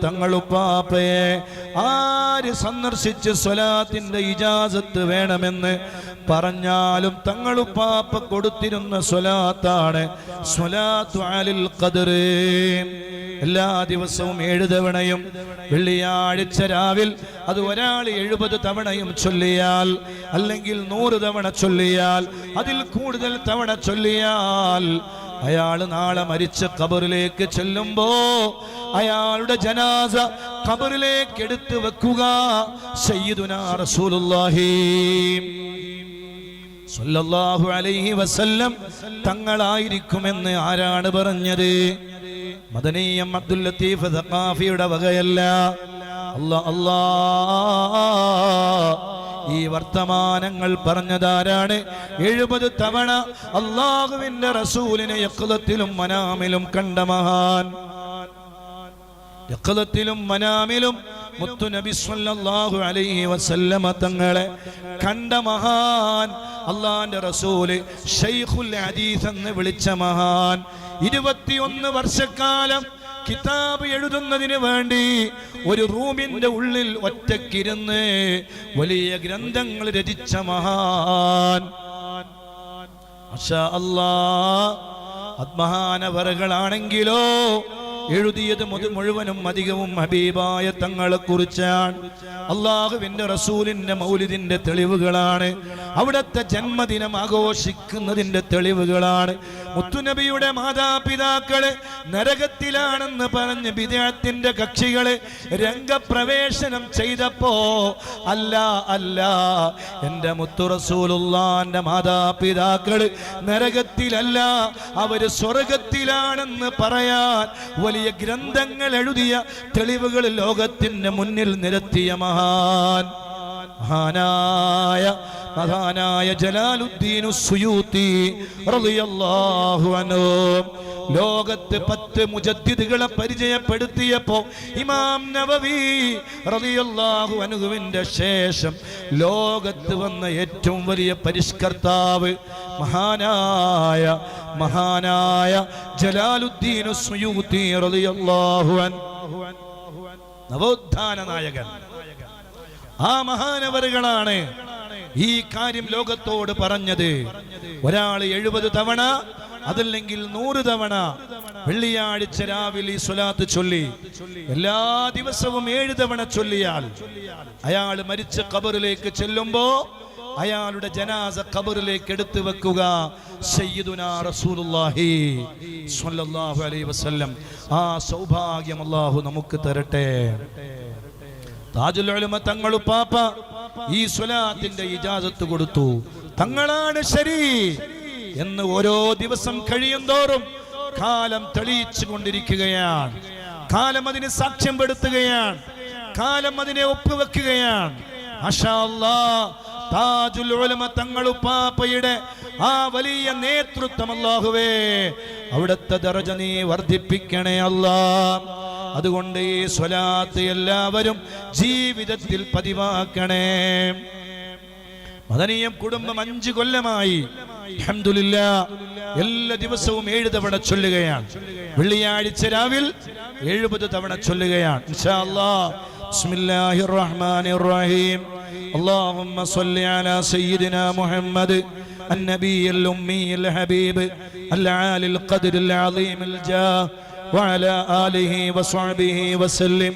തങ്ങളുപ്പാപ്പയെ ആര് സന്ദർശിച്ച് സ്വലാത്തിന്റെ ഇജാസത്ത് വേണമെന്ന് പറഞ്ഞാലും തങ്ങളുപ്പാപ്പ കൊടുത്തിരുന്ന സ്വലാത്താണ് എല്ലാ ദിവസവും ഏഴ് തവണയും വെള്ളിയാഴ്ച രാവിൽ അത് ഒരാൾ എഴുപത് തവണയും ചൊല്ലിയാൽ അല്ലെങ്കിൽ നൂറ് തവണ ചൊല്ലിയാൽ അതിൽ കൂടുതൽ തവണ ചൊല്ലിയാൽ അയാൾ നാളെ മരിച്ച കബറിലേക്ക് ചെല്ലുമ്പോ അയാളുടെ ജനാസ കബറിലേക്ക് എടുത്തു വെക്കുക. തങ്ങളായിരിക്കുമെന്ന് ആരാണ് പറഞ്ഞത്? മദനീയം അബ്ദുൽ ലത്തീഫ് വകയല്ല. അല്ലാ അല്ലാ. ഈ വർത്തമാനങ്ങൾ പറഞ്ഞതാരാണ്? എഴുപത് തവണ അള്ളാഹുവിന്റെ റസൂലിനെ യക്കുലത്തിലും മനാമിലും കണ്ട മഹാൻ. യക്കുലത്തിലും മനാമിലും മുത്തു നബി സല്ലല്ലാഹു അലൈഹി വസല്ലമ തങ്ങളെ കണ്ട മഹാൻ. അള്ളാന്റെ റസൂൽ ഷെയ്ഖുൽ ഹദീസ് എന്ന് വിളിച്ച മഹാൻ. ഇരുപത്തിയൊന്ന് വർഷക്കാലം കിതാബ് എഴുതുന്നതിന് വേണ്ടി ഒരു റൂമിന്റെ ഉള്ളിൽ ഒറ്റക്കിരുന്ന് വലിയ ഗ്രന്ഥങ്ങൾ രചിച്ച മഹാൻ. അല്ലാ ആത്മഹാനവറുകളാണെങ്കിലോ എഴുതിയത് മുഴുവനും അധികവും ഹബീബായ തങ്ങളെ കുറിച്ചാണ്. അള്ളാഹുവിന്റെ റസൂലിന്റെ മൗലിദിന്റെ തെളിവുകളാണ്. അവിടുത്തെ ജന്മദിനം ആഘോഷിക്കുന്നതിന്റെ തെളിവുകളാണ്. മുത്തുനബിയുടെ മാതാപിതാക്കൾ നരകത്തിലാണെന്ന് പറഞ്ഞ് വിദേഹത്തിന്റെ കക്ഷികൾ രംഗപ്രവേശനം ചെയ്തപ്പോ അല്ല അല്ല എന്റെ മുത്തുറസൂലുള്ളാന്റെ മാതാപിതാക്കൾ നരകത്തിലല്ല അവർ സ്വർഗത്തിലാണെന്ന് പറയാൻ വലിയ ഗ്രന്ഥങ്ങൾ എഴുതിയ തെളിവുകൾ ലോകത്തിന്റെ മുന്നിൽ നിരത്തിയ മഹാൻ മഹാനായ മഹാനായ ജലാലുദ്ദീനു സുയൂത്തി റളിയല്ലാഹു അൻഹു. ലോകത്ത് പത്ത് മുജദ്ദിദുകളെ പരിചയപ്പെടുത്തിയപ്പോ ഇമാം നവവി റളിയല്ലാഹു അൻഹുവിന്റെ ശേഷം ലോകത്ത് വന്ന ഏറ്റവും വലിയ പരിഷ്കർത്താവ് മഹാനായ മഹാനായ ജലാലുദ്ദീനു സുയൂത്തി റളിയല്ലാഹു അൻഹു. നവോത്ഥാന നായകൻ. ആ മഹാനവറുകളാണ് ഈ കാര്യം ലോകത്തോട് പറഞ്ഞത്. ഒരാൾ എഴുപത് തവണ അതല്ലെങ്കിൽ നൂറ് തവണ വെള്ളിയാഴ്ച രാവിലെ സുലാത്ത് ചൊല്ലി. എല്ലാ ദിവസവും ഏഴ് തവണ ചൊല്ലിയാൽ അയാൾ മരിച്ച കബറിലേക്ക് ചെല്ലുമ്പോ അയാളുടെ ജനാസ കബറിലേക്ക് എടുത്തു വെക്കുക. വസല്ലം. ആ സൗഭാഗ്യം അള്ളാഹു നമുക്ക് തരട്ടെ. താജുൽ ഉലമ തങ്ങളു പാപ്പ ഈ സ്വലാത്തിന്റെ ഇജാസത്ത് കൊടുത്തു. തങ്ങളാണ് ശരി എന്ന് ഓരോ ദിവസം കഴിയുന്തോറും കാലം തെളിയിച്ചു കൊണ്ടിരിക്കുകയാണ്. കാലം അതിന് സാക്ഷ്യം പെടുത്തുകയാണ് കാലം അതിനെ ഒപ്പുവെക്കുകയാണ്. താജുൽ ഉലമ തങ്ങളു പാപ്പയുടെ ആ വലിയ നേതൃത്വം അല്ലാഹുവേ അവിടുത്തെ ദറജ നീ വർദ്ധിപ്പിക്കണേ അല്ലാ. അതുകൊണ്ട് ഈ സ്വലാത്ത് എല്ലാവരും ജീവിതത്തിൽ പതിവാക്കണേ മദനീയം കുടുംബം അഞ്ചു കൊല്ലമായി അൽഹംദുലില്ലാ എല്ലാ ദിവസവും ഏഴ് തവണ ചൊല്ലുകയാണ് വെള്ളിയാഴ്ച രാവിൽ എഴുപത് തവണ ചൊല്ലുകയാണ് ഇൻഷാ അല്ലാഹ് ബിസ്മില്ലാഹിർ റഹ്മാനിർ റഹീം اللهم صل على سيدنا محمد النبي الأمي الحبيب العالي القدر العظيم الجاه وعلى آله وصحبه وسلم.